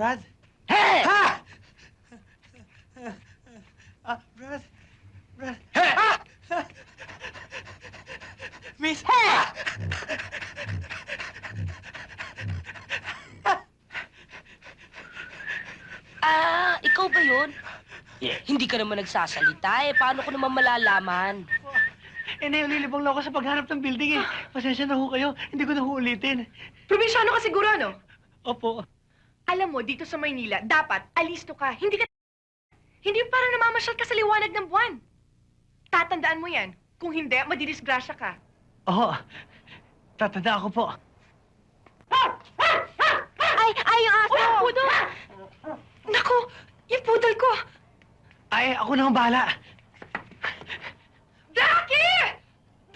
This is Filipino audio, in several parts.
Brad? Hey! Ha! Ah, Brad? Brad? Hey! Ah! Miss? Hey! Ah, ikaw ba yun? Yes. Hindi ka naman nagsasalita eh. Paano ko naman malalaman? Eh, nililibang lang ako sa paghanap ng building eh. Pasensya na ho kayo. Hindi ko na ho ulitin. Probinsyano ka siguro, no? Opo. Alam mo, dito sa Maynila, dapat alisto ka. Hindi ka... Hindi parang namamasyal ka sa liwanag ng buwan. Tatandaan mo yan. Kung hindi, madidisgrasya ka. Oo. Tatanda ako po. Ay, ay, yung aso! Ay, pudol! Naku, yung pudol ko! Ay, ako na ang bahala. Ducky!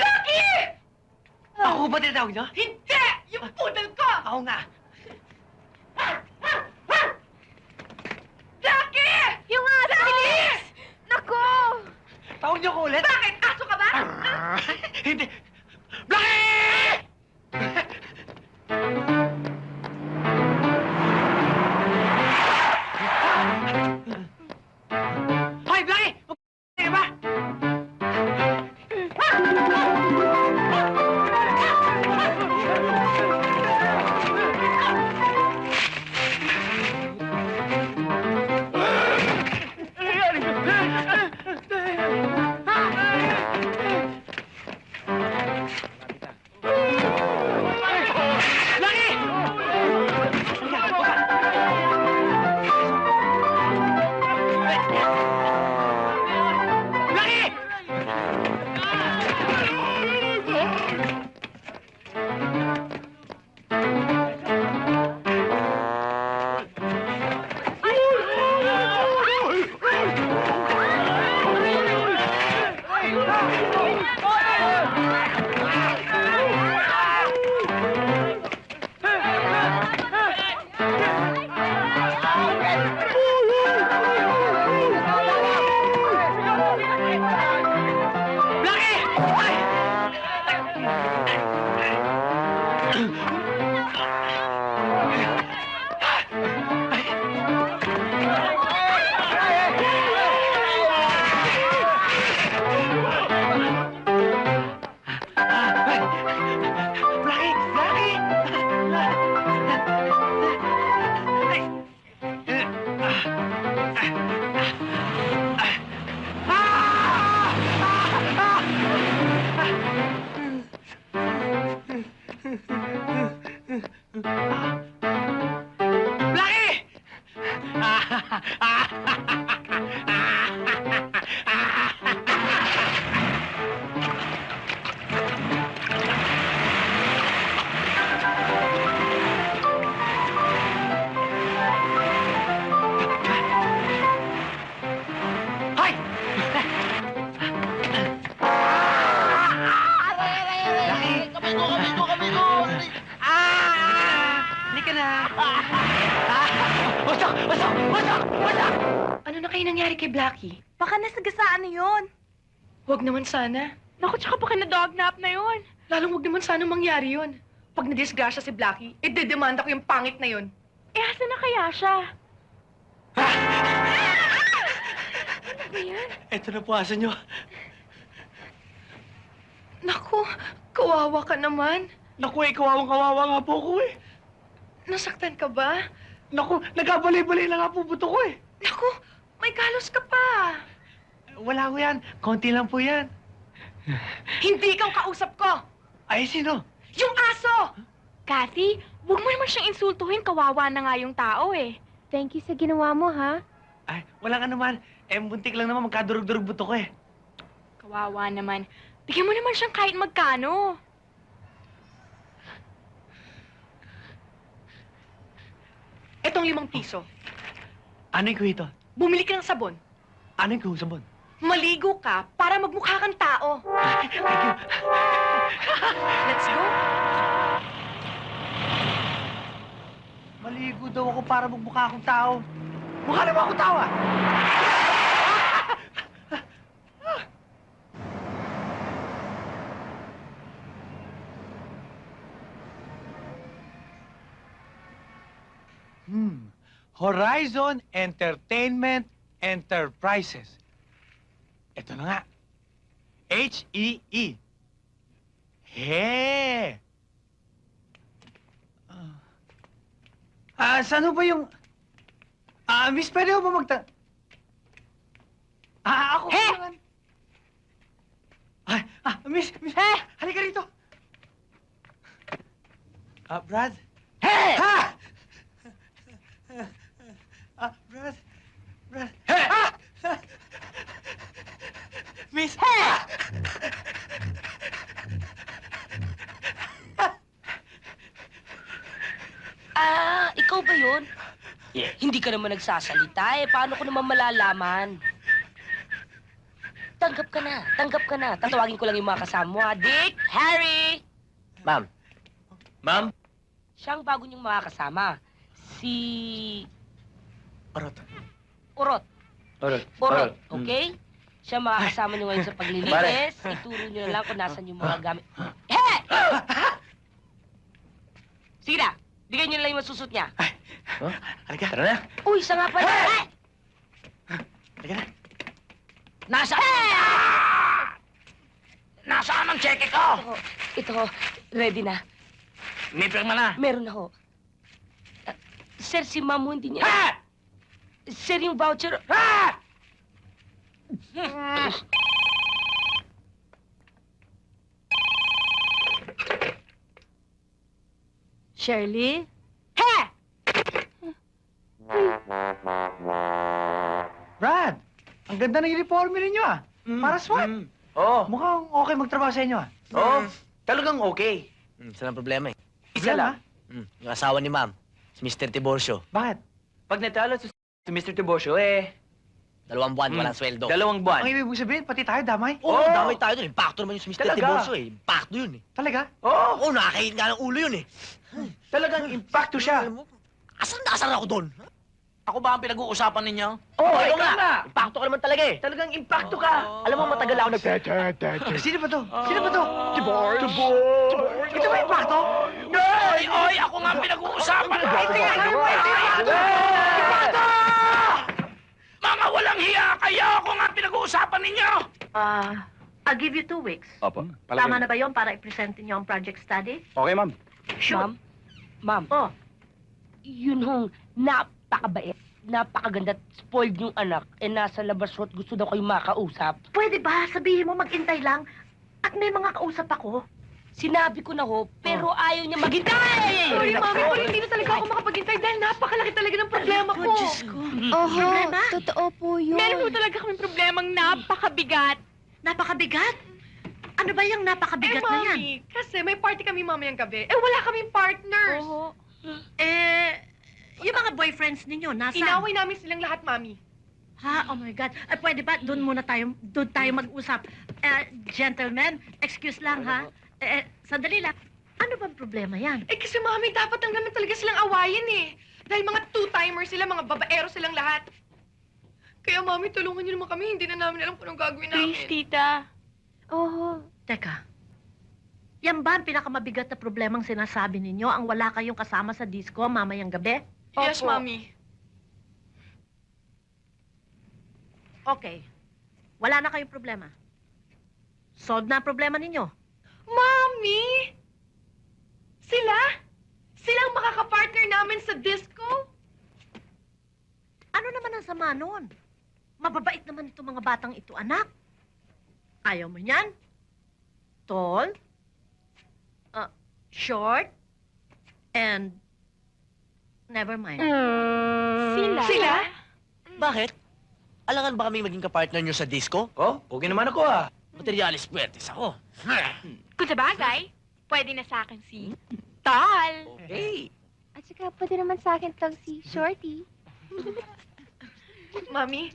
Ducky! Ako ba tinatawag niyo? Hindi! Yung pudol ko! Ako nga. Ducky! Yung aso! Bilis! Naku! Tawag niyo ko ulit. Bakit? Aso ka ba? Hindi. Blackie? Baka nasagasaan na yun. Huwag naman sana. Naku, tsaka baka na-dognap na yun. Lalong huwag naman sana mangyari yun. Pag nadisgrasya si Blackie, eh dedemanda ko yung pangit na yun. Eh, asa na kaya siya? Ito na po nyo. Naku, kawawa ka naman. Naku, eh, kawawang kawawa nga po ko eh. Nasaktan ka ba? Naku, nagkabalay-balay na nga po buto ko eh. Naku, may galos ka pa. Wala ko yan. Konti lang po yan. Hindi ikaw kausap ko. Ay, sino? Yung aso! Kathy, huwag mo naman siyang insultuhin. Kawawa na nga yung tao eh. Thank you sa ginawa mo, ha? Ay, wala ka naman. Eh, buntik lang naman magkadurog-durog buto ko eh. Kawawa naman. Bigyan mo naman siyang kahit magkano. Etong limang piso. Ano yung kuhito? Bumili ka ng sabon. Ano yung kuhusabon? Maligo ka para magmukha kang tao. Thank you. Let's go. Maligo daw ako para magmukha akong tao. Mukha naman akong tao ah! Hmm, Horizon Entertainment Enterprises. Ito na nga. H-E-E. He. Ah, Ah, saan ho ba yung... Ah, miss, pwede ho ba magta... Ah, ako. He! naman. Ah, ah, miss, miss, he! Halika rito. Ah, Brad? Hey! Ha! Ah, Brad. Brad. Ah! Miss. Ah, ikaw ba yun? Yes. Hindi ka naman nagsasalita eh. Paano ko naman malalaman? Tanggap ka na. Tanggap ka na. Tatawagin ko lang yung mga kasama mo, ha? Dick! Harry! Ma'am. Ma'am? Siya ang bago niyong mga kasama. Si... Orot. Urot. Orot. Urot, Mm. okay? Siya ang mga kasama niyo ngayon sa paglilinis. Ituro niyo na lang kung nasan yung mga gamit. Hey! Sige na. Bigyan niyo na lang yung masusot niya. Huh? Halika. Tara na. Uy, isa nga pala. Hey! Halika na. Nasa... Nasaan ang cheque ko? Ito, ito, ready na. May pirma na. Meron na ho. Ah, sir, si ma'am ho, hindi niya... Ha! Sir, yung voucher... Ha! Shirley? He! Brad, ang ganda ng uniforme ninyo ah. Para SWAT. Mm. Oo. Mukhang okay magtrabaho sa inyo ah. Oo. Talagang okay. Mm, isa lang problema eh. Isa lang? Mm, yung asawa ni ma'am, si Mr. Tiborcio. Bakit? Pag natalo si, Mr. Tibocio, eh, Dalawang buwan, Mm. walang sweldo. dalawang Ang buwan. ibig sabihin, pati tayo damay? Oo, Oo. damay tayo dun. Impacto naman yung si Mr. Talaga? Tiborcio eh. Impacto yun eh. Talaga? Oo, Oo, nakakahit nga ng ulo yun eh. talagang impacto siya. Alam mo, Asan na asan ako doon? Ako ba ang pinag-uusapan ninyo? Oo, Oo, ikaw nga. Impacto ka naman talaga eh. Talagang impacto ka. Alam mo, matagal ako nag... Sino ba to? Sino ba to? Tibor! Ito ba pakto? Oy, oy, ako nga ang pinag-uusapan. Ay, tingnan kayo, ay, Mga kayo! Ako nga ang pinag-uusapan ninyo! Ah, I'll give you two weeks. Opo, Tama na ba yon para i-present niyo ang project study? Okay, ma'am. Ma'am? Ma'am, Oh, yun hong napakabait, napakaganda, at spoiled yung anak, eh nasa labas ho at gusto daw kayong makausap. pwede ba sabihin mo maghintay lang? At may mga kausap ako. Sinabi ko na ho, pero ayaw niya maghintay! Sorry, mami, pero hindi na talaga ako makapaghintay dahil napakalaki talaga ng problema ko. Oho, Problema? totoo po yun. Meron po talaga kami problemang napakabigat. Napakabigat. Ano ba yung napakabigat eh, na yan? mami, kasi may party kami mamayang gabi. Eh, wala kaming partners. Oho. Eh, yung mga boyfriends ninyo, nasa? Inaway namin silang lahat, mami. Ha? Oh my God. Ay, pwede ba? Doon muna tayo, doon tayo mag-usap. Eh, gentlemen, excuse lang ha. Eh, eh, sandali lang. Ano bang problema yan? Eh, kasi mami, dapat lang naman talaga silang awayin eh. Dahil mga two-timers sila, mga babaero silang lahat. Kaya mami, tulungan niyo naman kami. Hindi na namin alam kung anong gagawin namin. Please, tita. Oho. Teka. Yan ba ang pinakamabigat na problemang sinasabi ninyo? Ang wala kayong kasama sa disco mamayang gabi? Yes, Opo. mami. Okay. Wala na kayong problema. Solve na ang problema ninyo. Mami! Sila? Sila ang makakapartner namin sa disco? Ano naman ang sama nun? Mababait naman itong mga batang ito, anak. Ayaw mo niyan? Tall? Uh, short? And... Never mind. Sila? Sila? Bakit? Alangan ba kami maging kapartner nyo sa disco? Oh, okay naman ako ah. Materialis puwertes ako. Kung sa bagay, pwede na sa akin si Tal. Okay. At saka pwede naman sa akin tong si Shorty. Mami?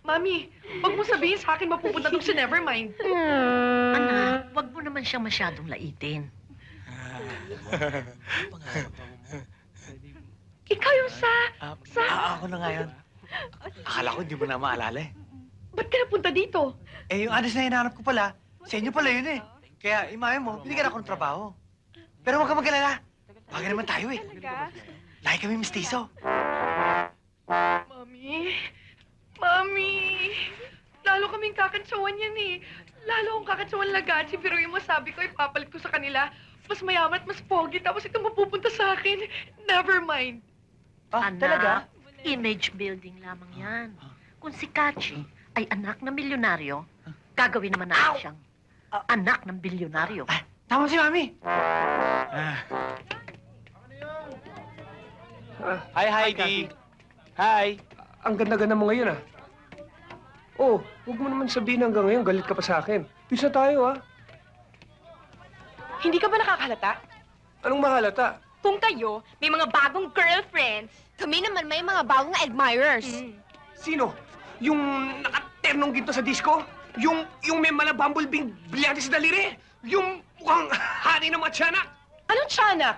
Mami, wag mo sabihin sa akin mapupunta tong si Nevermind. Anak, wag mo naman siya masyadong laitin. Ikaw yung sa... Sa- ah, ako na nga yun. Akala ko hindi mo na maalala eh. Ba't ka napunta dito? Eh, yung anas na hinahanap ko pala, sa inyo pala yun eh. Kaya, imayo mo, binigyan ako ng trabaho. Pero huwag ka magalala. Bagay naman tayo eh. Talaga? Kami mistiso. Mami? Mami? Lalo kaming kakantsawan yan eh. Lalo akong kakantsawan lagachi, pero yung masabi ko, ipapalit ko sa kanila. Mas mayaman at mas pogi, tapos ito mapupunta sa akin. Never mind. Ah, Anak, talaga? image building lamang yan. Kung si Kachi, ay anak ng milyonaryo, gagawin naman natin siyang anak ng bilyonaryo. Tama si Mami. Hi, Heidi. Hi. Ang ganda-ganda mo ngayon, ah. Oh, huwag mo naman sabihin hanggang ngayon, galit ka pa sa akin. Na tayo, ah. Hindi ka ba nakakalata? Anong mahalata? Kung kayo, may mga bagong girlfriends. Kami naman may mga bagong admirers. Sino? Yung nakaternong ginto sa disco? Yung, yung may mala bumblebee brillante sa daliri? Yung mukhang hani ng mga tiyanak? Anong tiyanak?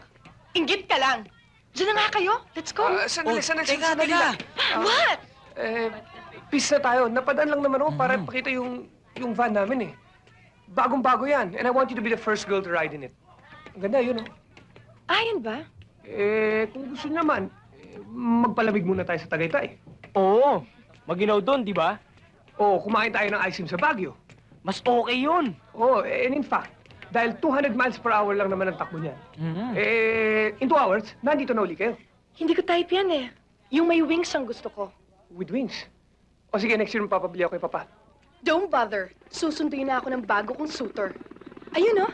Inggit ka lang. Diyan na nga kayo. Let's go. Ah, sandali, sandali, teka, sandali teka. lang. What? Eh, peace na tayo. Napadaan lang naman ako para Mm. pakita yung, yung van namin, eh. Bagong-bago yan. And I want you to be the first girl to ride in it. Ang ganda, yun, oh. Ayan ba? Eh, kung gusto naman, eh, magpalamig muna tayo sa Tagaytay. Oo. Maginaw doon, di ba? O, kumain tayo ng ice cream sa Baguio. Mas okay yun. Oh, and in fact, dahil 200 miles per hour lang naman ang takbo niyan, Mm-hmm. eh, in two hours, nandito na uli kayo. Hindi ko type yan eh. Yung may wings ang gusto ko. With wings. O sige, next year papabili ako kay Papa. Don't bother. Susunduin na ako ng bago kong suitor. Ayun oh.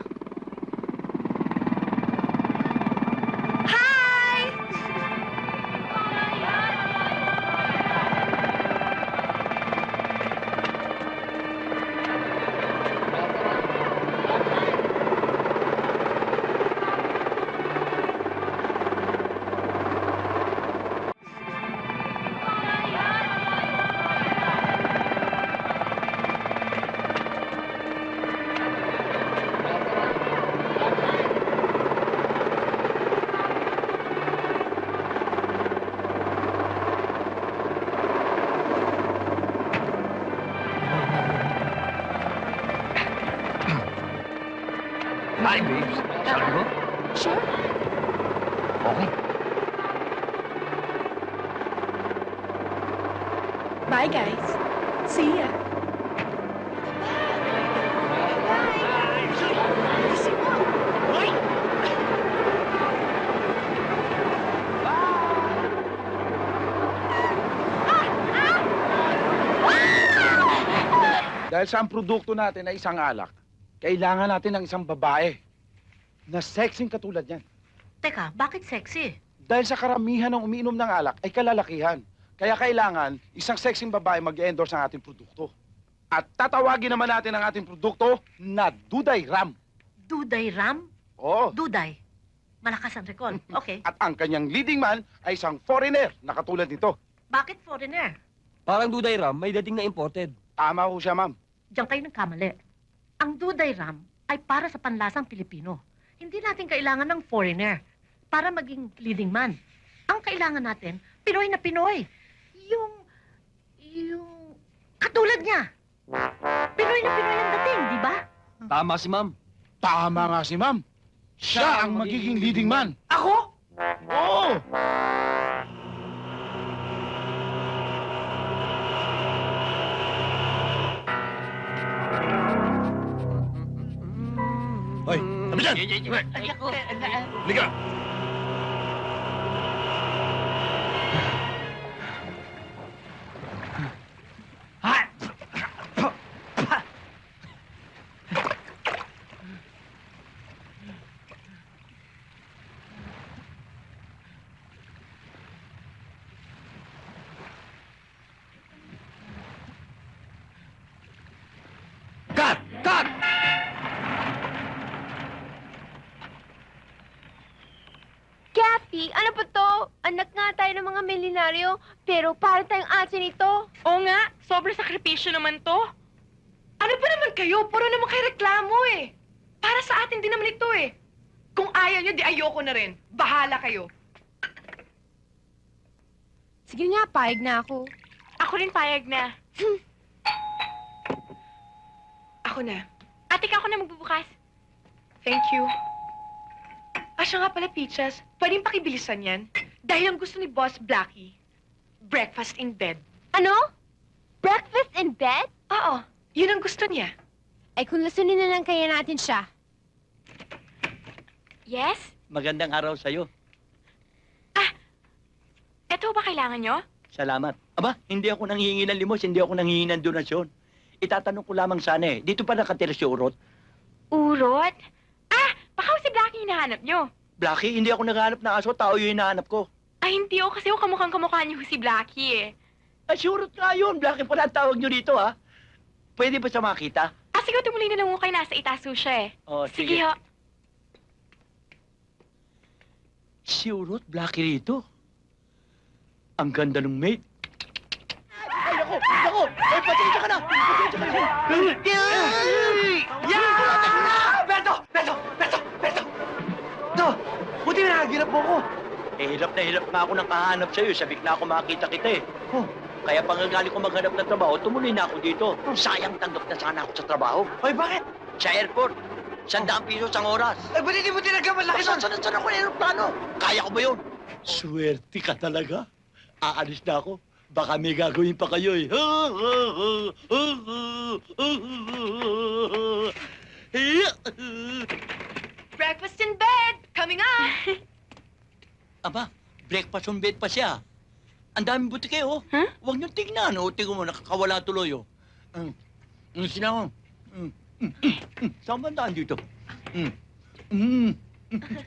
Hi, babes. Sabi mo? Sure. Okay. Bye guys. See ya. Dahil sa ang produkto natin ay isang alak, kailangan natin ng isang babae na sexing katulad yan. Teka, bakit sexy? Dahil sa karamihan ng umiinom ng alak ay kalalakihan. Kaya kailangan isang sexing babae mag-endorse ng ating produkto. At tatawagin naman natin ang ating produkto na Duday Ram. Duday Ram? Oo. Duday. Malakas ang recall. Okay. At ang kanyang leading man ay isang foreigner na katulad nito. Bakit foreigner? Parang Duday Ram, may dating na imported. Tama ho siya, ma'am. Diyan kayo nagkamali. Ang Duday Ram ay para sa panlasang Pilipino. Hindi natin kailangan ng foreigner para maging leading man. Ang kailangan natin, Pinoy na Pinoy. Yung, yung, katulad niya. Pinoy na Pinoy ang dating, di ba? Tama si ma'am. Tama nga si ma'am. Siya ang magiging leading man. Ako? Oo! Hoy, tabi dyan! Liga! Cut! Cut! Kathy, ano pa to? Anak nga tayo ng mga milyonaryo, pero para tayong asin ito. Oo nga, sobrang sakripisyo naman to. Ano ba naman kayo? Puro naman kayo reklamo eh. Para sa atin din naman ito eh. Kung ayaw nyo, di ayoko na rin. Bahala kayo. Sige nga, payag na ako. Ako rin payag na. ako na. Ate ka ako na magbubukas. Thank you. Ah, siya nga pala, Peaches. Pwedeng pakibilisan yan? Dahil ang gusto ni Boss Blackie, breakfast in bed. Ano? Breakfast in bed? Oo. Yun ang gusto niya. Ay kung lasunin na lang kaya natin siya. Yes? Magandang araw sa'yo. Eto ba kailangan nyo? Salamat. Aba, hindi ako nanghihingi ng limos, hindi ako nanghihingi ng donasyon. Itatanong ko lamang sana eh, dito pa nakatira si Urot? Urot? Ah, baka si Blackie hinahanap nyo. Blackie, hindi ako naghahanap ng aso, tao yung hinahanap ko. Ay, hindi o kasi yung kamukhang kamukha niyo si Blackie eh. Ay, si Urot nga yun. Blackie pala ang tawag nyo dito, ha? Pwede ba siya makita? Ah, sige, tumuloy na lang mo kayo nasa itaso siya eh. Oh, Sige, ho. Si Urot, Blackie rito. Ang ganda ng maid. Ay, ako! Ako! Ay, pasensya ka na! Pasensya ka na! Yeah! Buti na nagirap mo ko. Eh, hirap na hirap nga ako nang kahanap sa'yo. Sabik na ako makita kita eh. Oh, kaya pangagaling ko maghanap ng trabaho, tumuloy na ako dito. Sayang tanggap na sana ako sa trabaho. Hoy, bakit? Sa airport, sandang piso ang oras. Ay, ba't hindi mo tinagka malaki nun? saan, saan ako ng aeroplano? Kaya ko ba yun? Swerte ka talaga. Aalis na ako. Baka may gagawin pa kayo eh. Breakfast in bed! Coming up! Aba, breakfast on bed pa siya. Ang daming butike, oh. Huh? Huwag niyong tignan, oh. Tingnan mo, nakakawala tuloy, oh. Mm. Mm, sinako. Mm. Mm. Mm. Saan ba daan dito? Mm. Mm.